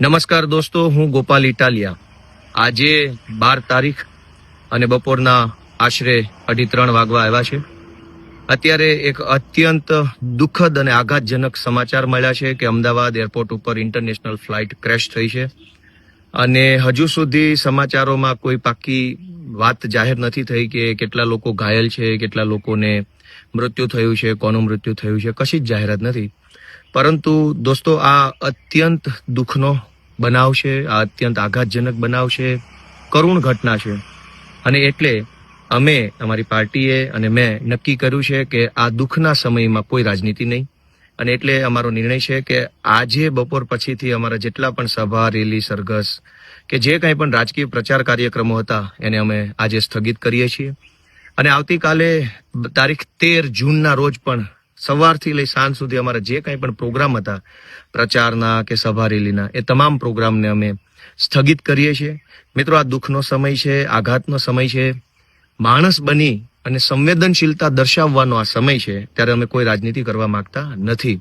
નમસ્કાર દોસ્તો, હું ગોપાલ ઇટાલિયા. આજે બાર તારીખ અને બપોરના આશરે અઢી ત્રણ વાગવા આવ્યા છે. અત્યારે એક અત્યંત દુઃખદ અને આઘાતજનક સમાચાર મળ્યા છે કે અમદાવાદ એરપોર્ટ ઉપર ઇન્ટરનેશનલ ફ્લાઇટ ક્રેશ થઈ છે. અને હજુ સુધી સમાચારોમાં કોઈ પાકી વાત જાહેર નથી થઈ કે કેટલા લોકો ઘાયલ છે, કેટલા લોકોને મૃત્યુ થયું છે, કોનું મૃત્યુ થયું છે. કશી જ જાહેરાત નથી. પરંતુ દોસ્તો, આ અત્યંત દુઃખનો બનાવ છે, આ અત્યંત આઘાતજનક બનાવ છે, કરુણ ઘટના છે. અને એટલે અમે, અમારી પાર્ટીએ અને મેં નક્કી કર્યું છે કે આ દુઃખના સમયમાં કોઈ રાજનીતિ નહીં. અને એટલે અમારો નિર્ણય છે કે આજે બપોર પછીથી અમારા જેટલા પણ સભા, રેલી, સરઘસ કે જે કંઈ પણ રાજકીય પ્રચાર કાર્યક્રમો હતા, એને અમે આજે સ્થગિત કરીએ છીએ. અને આવતીકાલે તારીખ તેર જૂનના રોજ પણ સવારથી લઈ સાંજ સુધી અમારા જે કંઈ પણ પ્રોગ્રામ હતા, પ્રચારના કે સભા રેલીના, એ તમામ પ્રોગ્રામને અમે સ્થગિત કરીએ છીએ. મિત્રો, આ દુઃખનો સમય છે, આઘાતનો સમય છે. માણસ બની અને સંવેદનશીલતા દર્શાવવાનો આ સમય છે, ત્યારે અમે કોઈ રાજનીતિ કરવા માંગતા નથી.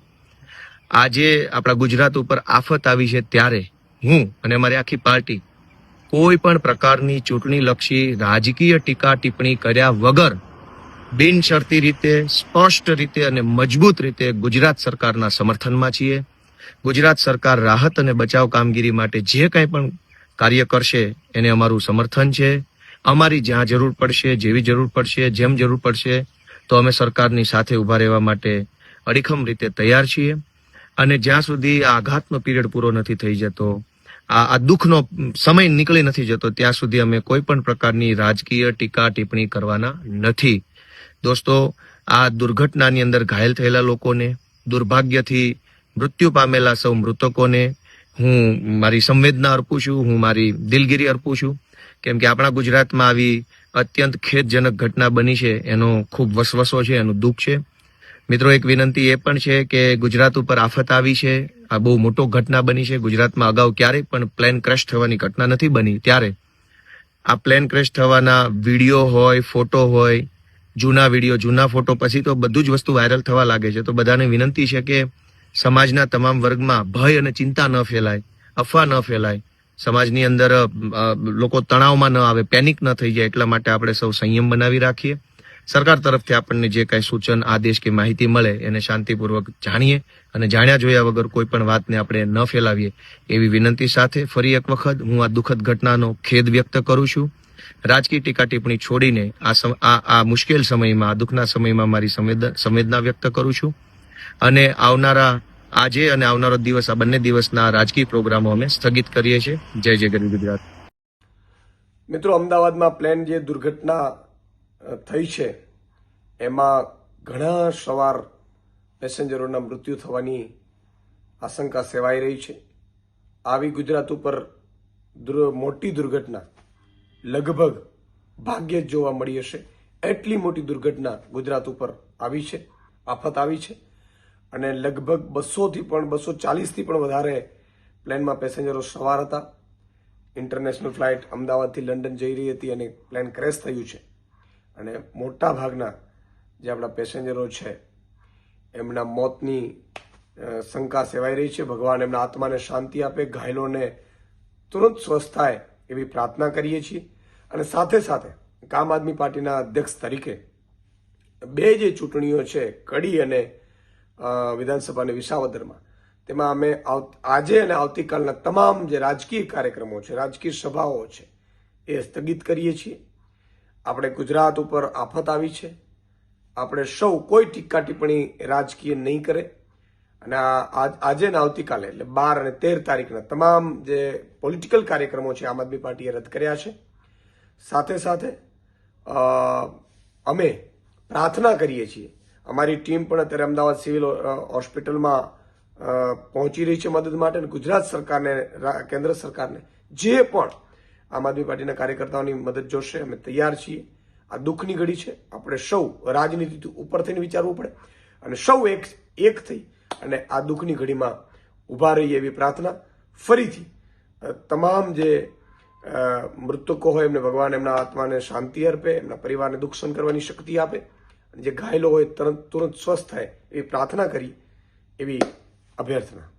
આજે આપણા ગુજરાત ઉપર આફત આવી છે ત્યારે હું અને અમારી આખી પાર્ટી કોઈ પણ પ્રકારની ચૂંટણીલક્ષી રાજકીય ટીકા ટિપ્પણી કર્યા વગર બિનશરતી રીતે, સ્પષ્ટ રીતે અને મજબૂત રીતે ગુજરાત સરકારના સમર્થનમાં છીએ. ગુજરાત સરકાર રાહત અને બચાવ કામગીરી માટે જે કંઈ પણ કાર્ય કરશે, એને અમારું સમર્થન છે. અમારી જ્યાં જરૂર પડશે, જેવી જરૂર પડશે, જેમ જરૂર પડશે, તો અમે સરકારની સાથે ઊભા રહેવા માટે અડીખમ રીતે તૈયાર છીએ. અને જ્યાં સુધી આ આઘાતનો પીરિયડ પૂરો નથી થઈ જતો, આ આ દુઃખનો સમય નીકળી નથી જતો, ત્યાં સુધી અમે કોઈ પણ પ્રકારની રાજકીય ટીકા ટિપ્પણી કરવાના નથી. દોસ્તો, આ દુર્ઘટનાની અંદર ઘાયલ થયેલા લોકોને, દુર્ભાગ્યથી મૃત્યુ પામેલા સૌ મૃતકોને હું મારી સંવેદના અર્પું છું, હું મારી દિલગીરી અર્પું છું. કેમ કે આપણા ગુજરાતમાં આવી અત્યંત ખેદજનક ઘટના બની છે, એનો ખૂબ વસવસો છે, એનું દુઃખ છે. મિત્રો, એક વિનંતી એ પણ છે કે ગુજરાત ઉપર આફત આવી છે, આ બહુ મોટો ઘટના બની છે. ગુજરાતમાં અગાઉ ક્યારેય પણ પ્લેન ક્રેશ થવાની ઘટના નથી બની. ત્યારે આ પ્લેન ક્રેશ થવાના વીડિયો હોય, ફોટો હોય જૂના વીડિયો, જૂના ફોટો, પછી તો બધું જ વસ્તુ વાયરલ થવા લાગે છે. તો બધાને વિનંતી છે કે સમાજના તમામ વર્ગમાં ભય અને ચિંતા ન ફેલાય, અફવા ન ફેલાય. સમાજની અંદર લોકો તણાવમાં ન આવે, પેનિક ન થઈ જાય, એટલા માટે આપણે સૌ સંયમ બનાવી રાખીએ. સરકાર તરફથી આપણને જે કાંઈ સૂચન, આદેશ કે માહિતી મળે, એને શાંતિપૂર્વક જાણીએ અને જાણ્યા જોયા વગર કોઈ પણ વાતને આપણે ન ફેલાવીએ, એવી વિનંતી સાથે ફરી એક વખત હું આ દુઃખદ ઘટનાનો ખેદ વ્યક્ત કરું છું. રાજકીય ટીકા ટિપ્પણી છોડીને આ આ મુશ્કેલ સમયમાં, આ દુઃખના સમયમાં મારી સંવેદ- સંવેદના વ્યક્ત કરું છું. અને આવનારા, આજે અને આવનારો દિવસ, આ બંને દિવસના રાજકીય પ્રોગ્રામો અમે સ્થગિત કરીએ છીએ. જય જય ગરીબ ગુજરાત. મિત્રો, અમદાવાદમાં પ્લેન જે દુર્ઘટના થઈ છે, એમાં ઘણા સવાર પેસેન્જરોના મૃત્યુ થવાની આશંકા સેવાઈ રહી છે. આવી ગુજરાત ઉપર મોટી દુર્ઘટના લગભગ ભાગ્યે જ જોવા મળી હશે. એટલી મોટી દુર્ઘટના ગુજરાત ઉપર આવી છે, આફત આવી છે અને લગભગ બસોથી પણ, બસો ચાલીસથી પણ વધારે પ્લેનમાં પેસેન્જરો સવાર હતા. ઇન્ટરનેશનલ ફ્લાઇટ અમદાવાદથી લંડન જઈ રહી હતી અને પ્લેન ક્રેશ થયું છે. અને મોટા ભાગના જે આપણા પેસેન્જરો છે, એમના મોતની શંકા સેવાઈ રહી છે. ભગવાન એમના આત્માને શાંતિ આપે, ઘાયલોને તુરંત સ્વસ્થ થાય એવી પ્રાર્થના કરીએ છીએ. અને સાથે સાથે આમ આદમી પાર્ટીના અધ્યક્ષ તરીકે બે જે ચૂંટણીઓ છે, કડી અને વિધાનસભાની વિસાવદરમાં, તેમાં અમે આજે અને આવતીકાલના તમામ જે રાજકીય કાર્યક્રમો છે, રાજકીય સભાઓ છે, એ સ્થગિત કરીએ છીએ. આપણે ગુજરાત ઉપર આફત આવી છે. આપણે સૌ કોઈ ટીકા ટિપ્પણી રાજકીય નહીં કરે. અને આજે ને આવતીકાલે એટલે બાર અને તેર તારીખના તમામ જે પોલિટિકલ કાર્યક્રમો છે, આમ આદમી પાર્ટીએ રદ કર્યા છે. સાથે સાથે અમે પ્રાર્થના કરીએ છીએ. અમારી ટીમ પણ અત્યારે અમદાવાદ સિવિલ હોસ્પિટલમાં પહોંચી રહી છે મદદ માટે અને ગુજરાત સરકારને કેન્દ્ર સરકારને જે પણ આમ આદમી પાર્ટીના કાર્યકર્તાઓની મદદ જોશે, અમે તૈયાર છીએ. આ દુઃખની ઘડી છે. આપણે સૌ રાજનીતિથી ઉપર થઈને વિચારવું પડે અને સૌ એક એક થઈ અને આ દુઃખની ઘડીમાં ઊભા રહીએ એવી પ્રાર્થના. ફરીથી તમામ જે મૃતકો હોય એમને ભગવાન એમના આત્માને શાંતિ અર્પે, એમના પરિવારને દુઃખ સહન કરવાની શક્તિ આપે. જે ઘાયલો હોય તરત તુરંત સ્વસ્થ થાય એવી પ્રાર્થના કરી એવી અભ્યર્થના.